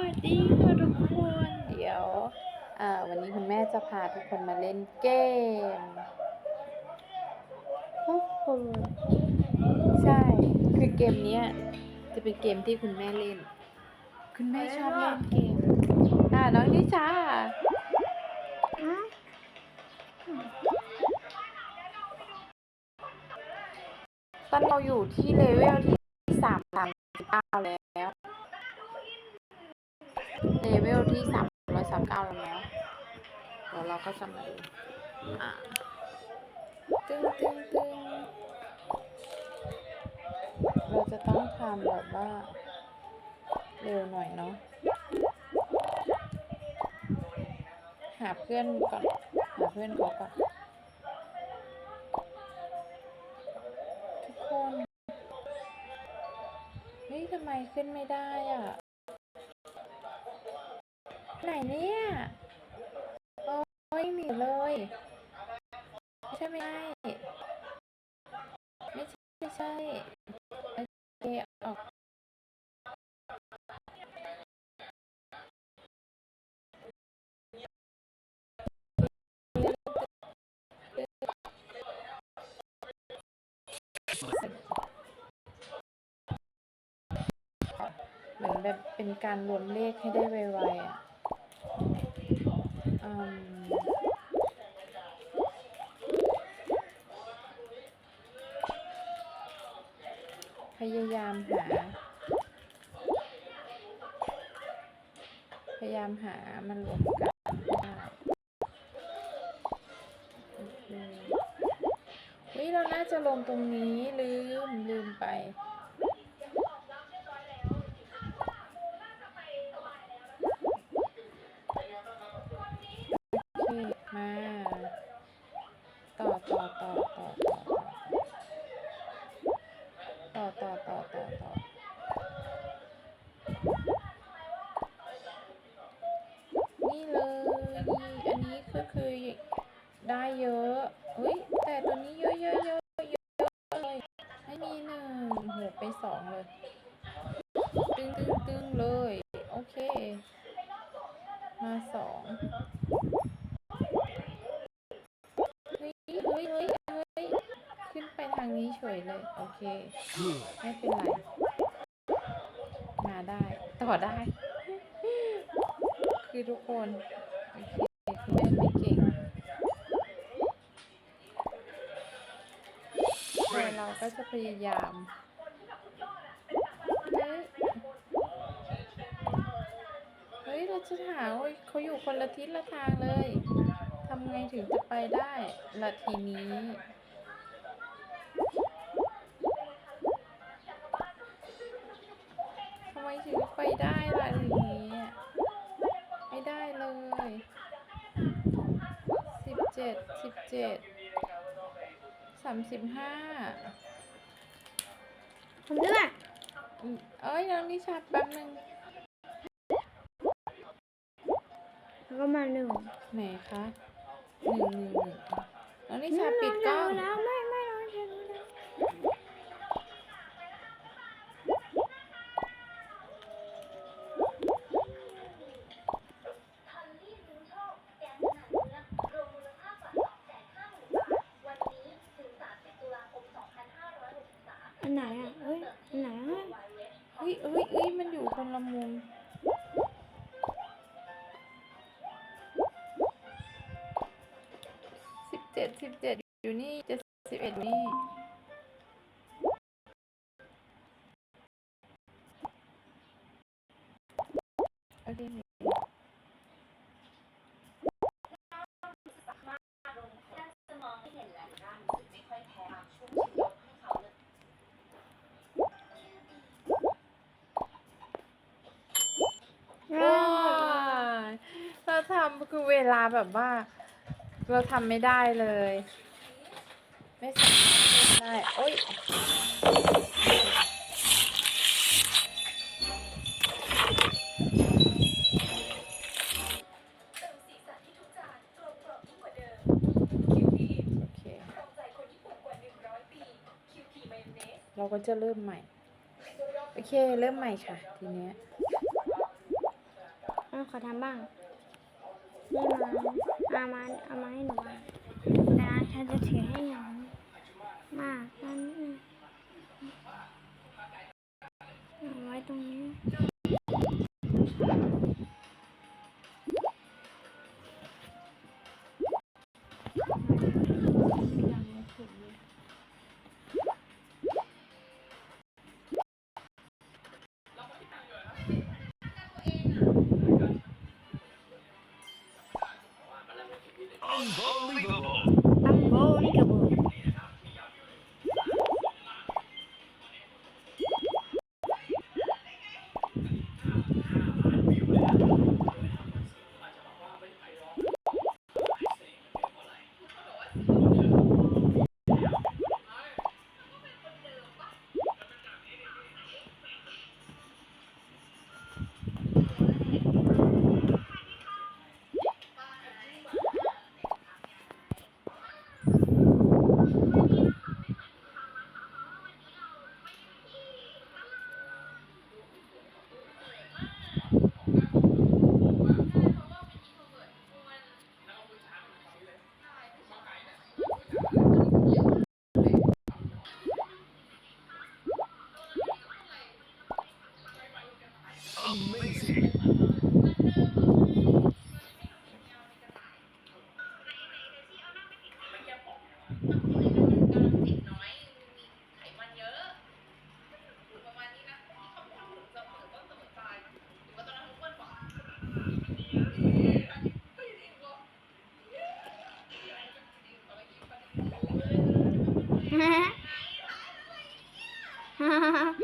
วัสดีค่ะทุกคน เดี๋ยววันนี้คุณแม่จะพาทุกคนมาเล่นเกมทุกคนใช่ คือเกมนี้จะเป็นเกมที่คุณแม่เล่น คุณแม่ชอบเล่นเกม อ่าน้องนิชาตอนเราอยู่ที่เลเวลที่สามสามสิบเก้าแล้ว เลเวลที่สามร้อยสามเก้าแล้วเดี๋ยวเราก็จะมาดูอ่าตึ้งตึ้งตึ้งเราจะต้องทำแบบว่า เร็วหน่อยเนาะหาเพื่อนก่อน หาเพื่อนเขาก่อนทุกคน เฮ้ยทำไมขึ้นไม่ได้อะ ไหนเนี่ยโอ้ยหนีเลยไม่ใช่ไม่ใช่ไม่ใช่ไม่ใช่โอเคออกเหมือนแบบเป็นการรวมเลขให้ได้ไวๆอะ พยายามหา พยายามหา มันรวมกันได้โอเควิเราน่าจะลงตรงนี้ลืมลืมไป ยเฮ้ยเฮ้ยขึ้นไปทางนี้เฉยเลย โอเค ไม่เป็นไร มาได้ ต่อได้ คือทุกคนโอเคคุณแม่ไม่เก่งเราก็จะพยายามเฮ้ยเฮ้ยเราจะหาเขาอยู่คนละทิศละทางเลยำไงถึงจะไปได้ละทีนี้ทำไมถึงไปได้ล่ะทีนี้อะไม่ได้เลยสิบเจ็ดสิบเจ็ดสามสิบห้าผมด้วย เอ้ยน้องนิชาแป๊บนึงแล้วก็มาหนึ่งไหนคะ หนึ่งหนึ่งน้องนิชาปิดกล้อง แล้วไม่ ดสิบเจ็ดอยู่นี่เจ็ดสิบเอ็ดนี่โอเคว้ายเราทำคือเวลาแบบว่า เราทำไม่ได้เลย ไม่สามารถเล่นได้ โอ๊ยโอเคเราก็จะเริ่มใหม่ โอเค เริ่มใหม่ค่ะ ทีเนี้ยเอาขอทำบ้างนี่มา เอามาเอามาให้หนูมางนะฉันจะถือให้หนูมากนั่นเอาไว้ตรงนี้ 哈 哈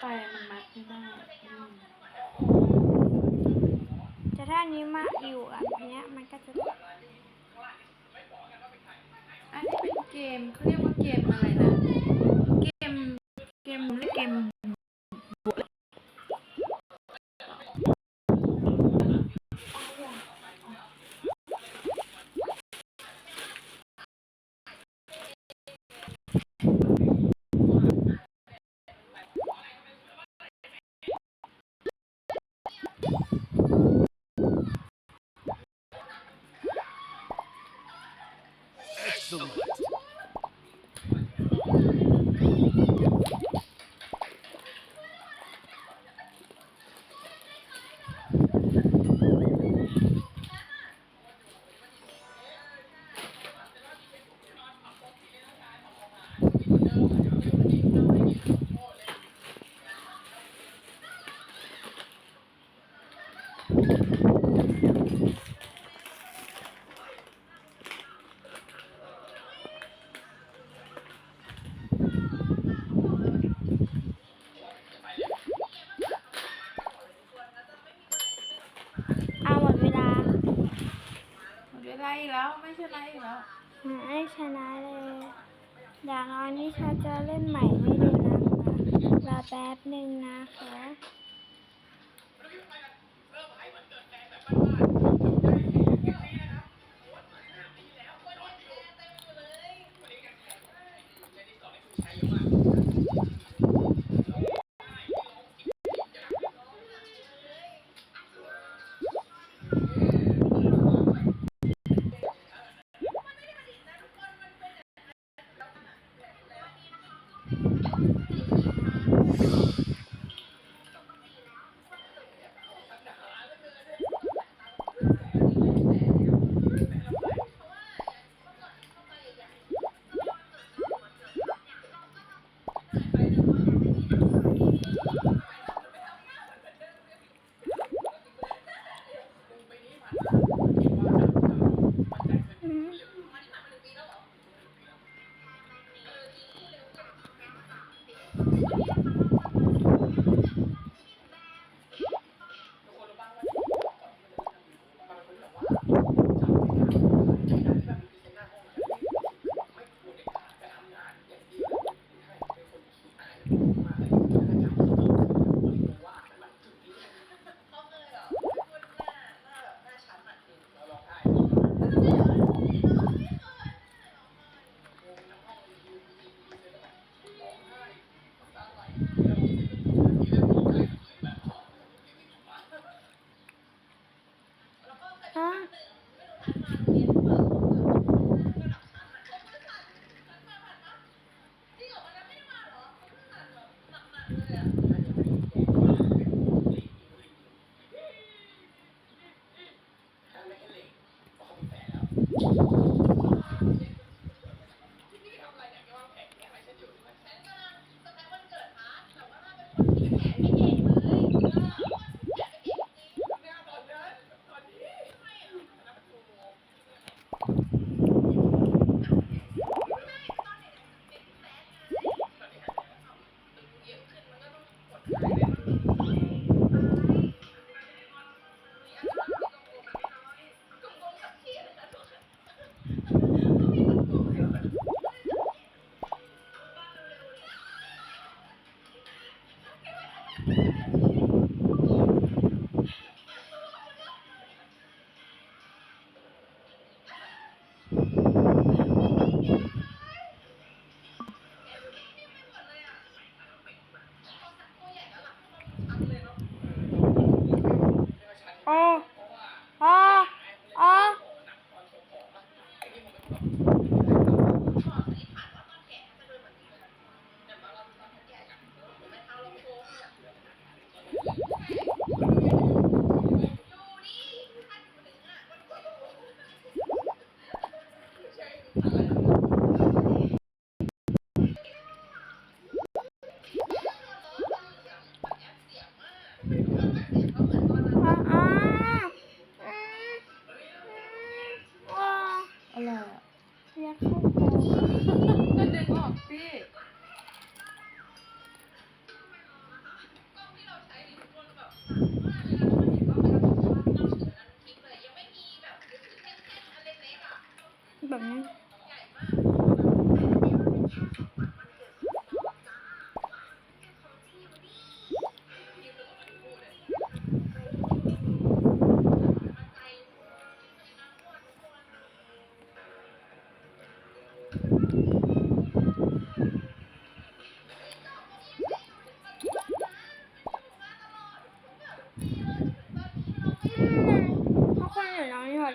ไปมันมัดไม่ได้แต่ถ้านี้มาอยู่อันเนี้ยมันก็จะอันนี้เป็นเกมเขาเรียกว่าเกมอะไรนะ เกม เกมหรือเกม น้อยนี่ค่ะจะเล่นใหม่ให้ดูนะคะรอแป๊บหนึ่งนะคะ อ๋อ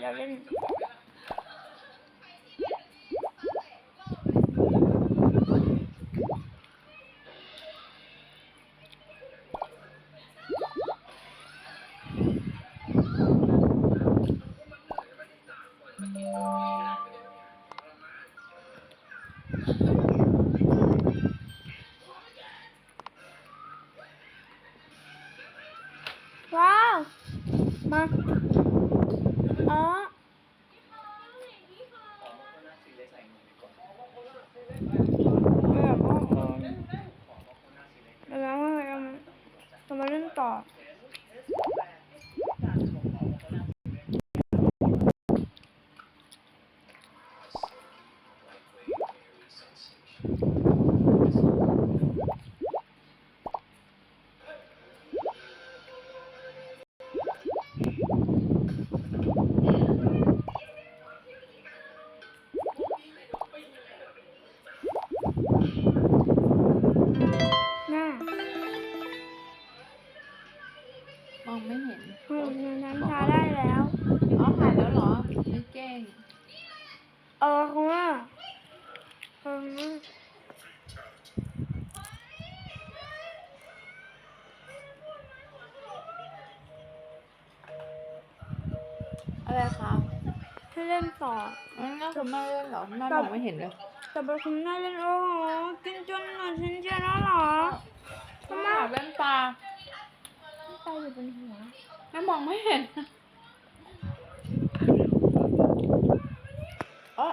Normal, เออคุณแม่เอออะไรคะให้เล่นต่องั้นคุณแม่เล่นเหรอแม่มองไม่เห็นเลย แต่เป็นคุณแม่เล่นโอ้โหกินจนหนูฉันจะแล้วเหรอคุณแม่เล่นปลาตาอยู่บนหัวแม่มองไม่เห็นเอ๋อ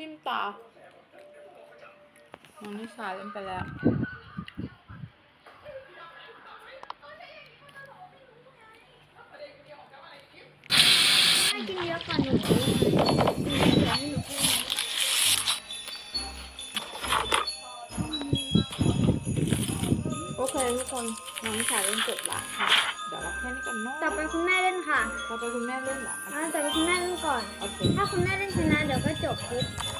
ทิมตาน้องนิชาเล่นไปแล้ว ให้กินเยอะกว่าหนูกินเยอะให้หนูกินโอเคทุกคนน้องนิชาเล่นจบละค่ะ แค่นี้ก่อนเนาะต่อไปคุณแม่เล่นค่ะต่อไปคุณแม่เล่นเหรออ่าต่อไปคุณแม่เล่นก่อน โอเค ถ้าคุณแม่เล่นชนะเดี๋ยวก็จบคลิปโ